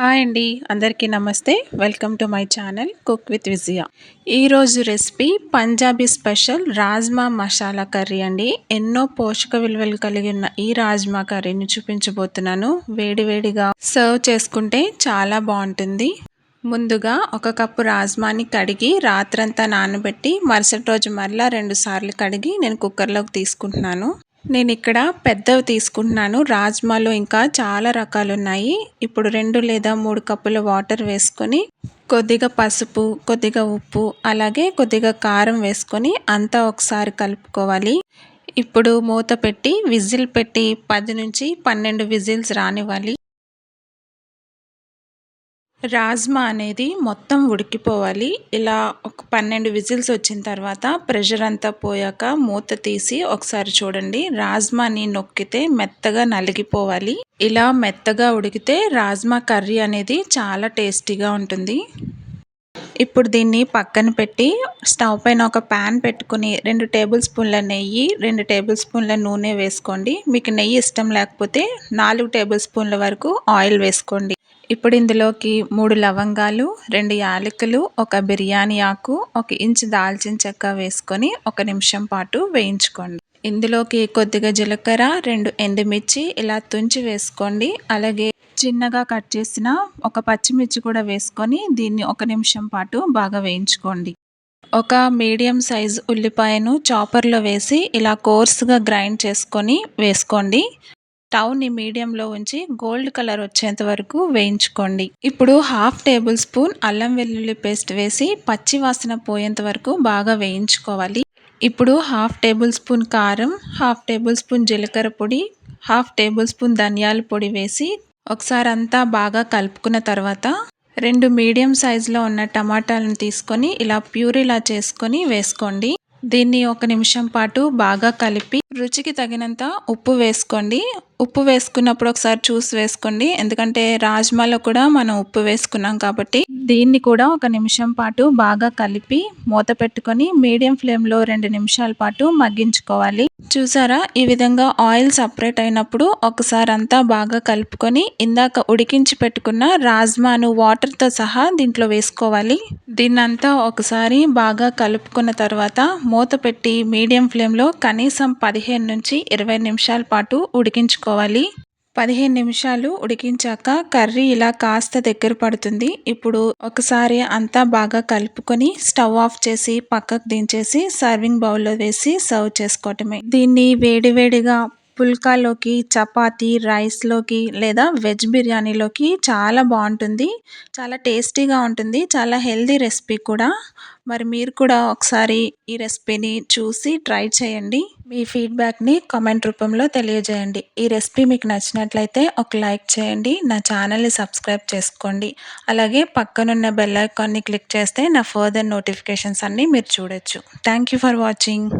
Hi అండి. అందరికీ నమస్తే. Welcome to my channel cook with Vijaya. ఈరోజు recipe Punjabi special rajma masala curry అండి. ఎన్నో పోషక విలువలు కలిగి ఉన్న ఈ రాజ్మా కర్రీని చూపించబోతున్నాను. వేడివేడిగా సర్వ్ చేసుకుంటే చాలా బాగుంటుంది. ముందుగా ఒక కప్పు రాజ్మాని కడిగి రాత్రంతా నానబెట్టి మరుసటి రోజు మరలా రెండు సార్లు కడిగి నేను కుక్కర్లోకి తీసుకుంటున్నాను. నేను ఇక్కడ పెద్దవి తీసుకుంటున్నాను. రాజ్మాలో ఇంకా చాలా రకాలు ఉన్నాయి ఇప్పుడు రెండు లేదా మూడు కప్పుల వాటర్ వేసుకొని కొద్దిగా పసుపు కొద్దిగా ఉప్పు అలాగే కొద్దిగా కారం వేసుకొని అంతా ఒకసారి కలుపుకోవాలి. ఇప్పుడు మూత పెట్టి విజిల్ పెట్టి పది నుంచి పన్నెండు విజిల్స్ రానివ్వాలి. రాజ్మా అనేది మొత్తం ఉడికిపోవాలి. ఇలా ఒక పన్నెండు విజిల్స్ వచ్చిన తర్వాత ప్రెషర్ అంతా పోయాక మూత తీసి ఒకసారి చూడండి. రాజ్మాని నొక్కితే మెత్తగా నలిగిపోవాలి. ఇలా మెత్తగా ఉడికితే రాజ్మా కర్రీ అనేది చాలా టేస్టీగా ఉంటుంది. ఇప్పుడు దీన్ని పక్కన పెట్టి స్టవ్ పైన ఒక ప్యాన్ పెట్టుకుని రెండు టేబుల్ స్పూన్ల నెయ్యి రెండు టేబుల్ స్పూన్ల నూనె వేసుకోండి. మీకు నెయ్యి ఇష్టం లేకపోతే నాలుగు టేబుల్ స్పూన్ల వరకు ఆయిల్ వేసుకోండి. ఇప్పుడు ఇందులోకి మూడు లవంగాలు రెండు యాలకులు ఒక బిర్యానీ ఆకు ఒక ఇంచు దాల్చిన చెక్క వేసుకొని ఒక నిమిషం పాటు వేయించుకోండి. ఇందులోకి కొద్దిగా జీలకర్ర రెండు ఎండుమిర్చి ఇలా తుంచి వేసుకోండి. అలాగే చిన్నగా కట్ చేసిన ఒక పచ్చిమిర్చి కూడా వేసుకొని దీన్ని ఒక నిమిషం పాటు బాగా వేయించుకోండి. ఒక మీడియం సైజ్ ఉల్లిపాయను చాపర్లో వేసి ఇలా కోర్స్గా గ్రైండ్ చేసుకొని వేసుకోండి. స్టవ్ని మీడియంలో ఉంచి గోల్డ్ కలర్ వచ్చేంత వరకు వేయించుకోండి. ఇప్పుడు హాఫ్ టేబుల్ స్పూన్ అల్లం వెల్లుల్లి పేస్ట్ వేసి పచ్చి వాసన పోయేంత వరకు బాగా వేయించుకోవాలి. ఇప్పుడు హాఫ్ టేబుల్ స్పూన్ కారం హాఫ్ టేబుల్ స్పూన్ జీలకర్ర పొడి హాఫ్ టేబుల్ స్పూన్ ధనియాల పొడి వేసి ఒకసారి అంతా బాగా కలుపుకున్న తర్వాత రెండు మీడియం సైజులో ఉన్న టమాటాలను తీసుకొని ఇలా ప్యూరీలా చేసుకొని వేసుకోండి. దీన్ని ఒక నిమిషం పాటు బాగా కలిపి రుచికి తగినంత ఉప్పు వేసుకోండి. ఉప్పు వేసుకున్నప్పుడు ఒకసారి చూసి వేసుకోండి. ఎందుకంటే రాజ్మాలో కూడా మనం ఉప్పు వేసుకున్నాం కాబట్టి దీన్ని కూడా ఒక నిమిషం పాటు బాగా కలిపి మూత పెట్టుకొని మీడియం ఫ్లేమ్లో రెండు నిమిషాల పాటు మగ్గించుకోవాలి. చూసారా? ఈ విధంగా ఆయిల్ సపరేట్ అయినప్పుడు ఒకసారి అంతా బాగా కలుపుకొని ఇందాక ఉడికించి పెట్టుకున్న రాజ్మాను వాటర్తో సహా దీంట్లో వేసుకోవాలి. దీన్నంతా ఒకసారి బాగా కలుపుకున్న తర్వాత మూత పెట్టి మీడియం ఫ్లేమ్లో కనీసం పదిహేను నుంచి ఇరవై నిమిషాల పాటు ఉడికించుకోవాలి. పదిహేను నిమిషాలు ఉడికించాక కర్రీ ఇలా కాస్త దగ్గర పడుతుంది. ఇప్పుడు ఒకసారి అంతా బాగా కలుపుకొని స్టవ్ ఆఫ్ చేసి పక్కకు దించేసి సర్వింగ్ బౌల్లో వేసి సర్వ్ చేసుకోవటమే. దీన్ని వేడివేడిగా పుల్కాలోకి చపాతి రైస్లోకి లేదా వెజ్ బిర్యానీలోకి చాలా బాగుంటుంది. చాలా టేస్టీగా ఉంటుంది. చాలా హెల్దీ రెసిపీ కూడా. మరి మీరు కూడా ఒకసారి ఈ రెసిపీని చూసి ట్రై చేయండి. మీ ఫీడ్బ్యాక్ని కామెంట్ రూపంలో తెలియజేయండి. ఈ రెసిపీ మీకు నచ్చినట్లయితే ఒక లైక్ చేయండి. నా ఛానల్ని సబ్స్క్రైబ్ చేసుకోండి. అలాగే పక్కనున్న బెల్ ఐకాన్ని క్లిక్ చేస్తే నా ఫర్దర్ నోటిఫికేషన్స్ అన్నీ మీరు చూడొచ్చు. Thank you for watching.